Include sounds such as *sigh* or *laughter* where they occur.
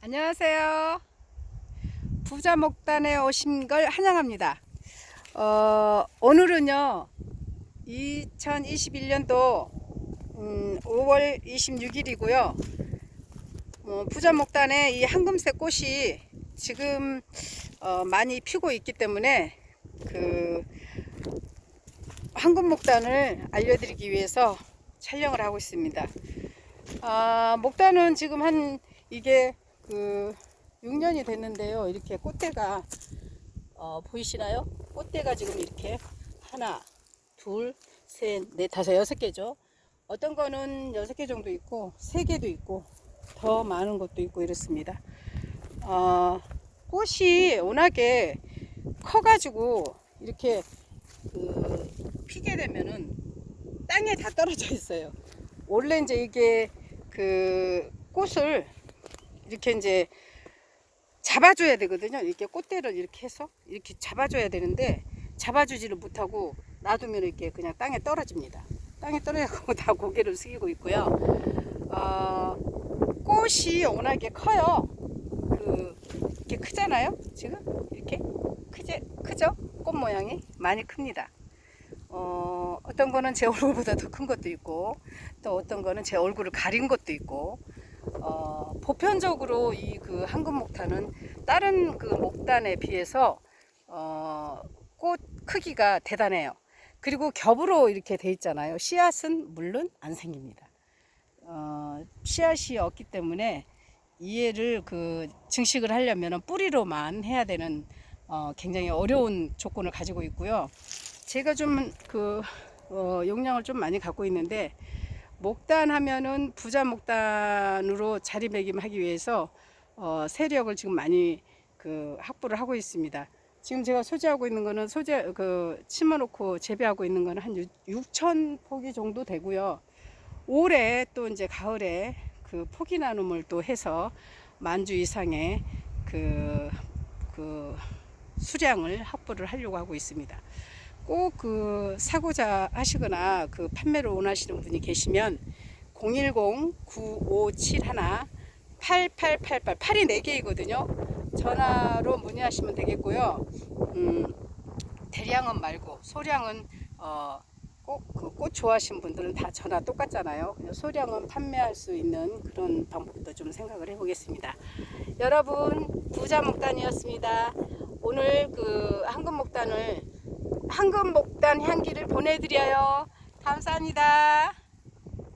안녕하세요. 부자 목단에 오신 걸 환영합니다. 어, 오늘은요, 2021년도 음, 5월 26일이고요. 어, 부자 목단에 이 황금색 꽃이 지금 어, 많이 피고 있기 때문에 그 황금 목단을 알려드리기 위해서 촬영을 하고 있습니다. 아, 목단은 지금 한 이게 그 6년이 됐는데요. 이렇게 꽃대가 어, 보이시나요? 꽃대가 지금 이렇게 하나, 둘, 셋, 넷, 다섯, 여섯 개죠. 어떤 거는 여섯 개 정도 있고 세 개도 있고 더 많은 것도 있고 이렇습니다. 어, 꽃이 워낙에 커가지고 이렇게 그 피게 되면은 땅에 다 떨어져 있어요. 원래 이제 이게 그 꽃을 이렇게 이제 잡아줘야 되거든요. 이렇게 꽃대를 이렇게 해서 이렇게 잡아줘야 되는데 잡아주지를 못하고 놔두면 이렇게 그냥 땅에 떨어집니다. 땅에 떨어져서 *laughs* 다 고개를 숙이고 있고요. 어, 꽃이 워낙에 커요. 그 이렇게 크잖아요. 지금 이렇게 크지 크죠? 꽃 모양이 많이 큽니다. 어, 어떤 거는 제 *laughs* 얼굴보다 더 큰 것도 있고 또 어떤 거는 제 얼굴을 가린 것도 있고 어, 보편적으로 이그 황금 목탄은 다른 그 목단에 비해서 어, 꽃 크기가 대단해요. 그리고 겹으로 이렇게 돼 있잖아요. 씨앗은 물론 안 생깁니다. 어, 씨앗이 없기 때문에 이해를 그 증식을 하려면 뿌리로만 해야 되는 어, 굉장히 어려운 조건을 가지고 있고요. 제가 좀그 어, 용량을 좀 많이 갖고 있는데 목단 하면은 부자 목단으로 자리매김하기 위해서 어, 세력을 지금 많이 그 확보를 하고 있습니다. 지금 제가 소재하고 있는 거는 소재 그 심어놓고 재배하고 있는 거는 한 6천 포기 정도 되고요. 올해 또 이제 가을에 그 포기 나눔을 또 해서 만주 이상의 그, 그 수량을 확보를 하려고 하고 있습니다. 꼭 그 사고자 하시거나 그 판매를 원하시는 분이 계시면 010-9571-8888 8이 4개이거든요. 전화로 문의하시면 되겠고요. 음, 대량은 말고 소량은 어, 꼭그꽃 좋아하시는 분들은 다 전화 똑같잖아요. 소량은 판매할 수 있는 그런 방법도 좀 생각을 해보겠습니다. 여러분 부자 목단이었습니다. 오늘 그 황금목단을 황금목단 향기를 보내드려요. 감사합니다.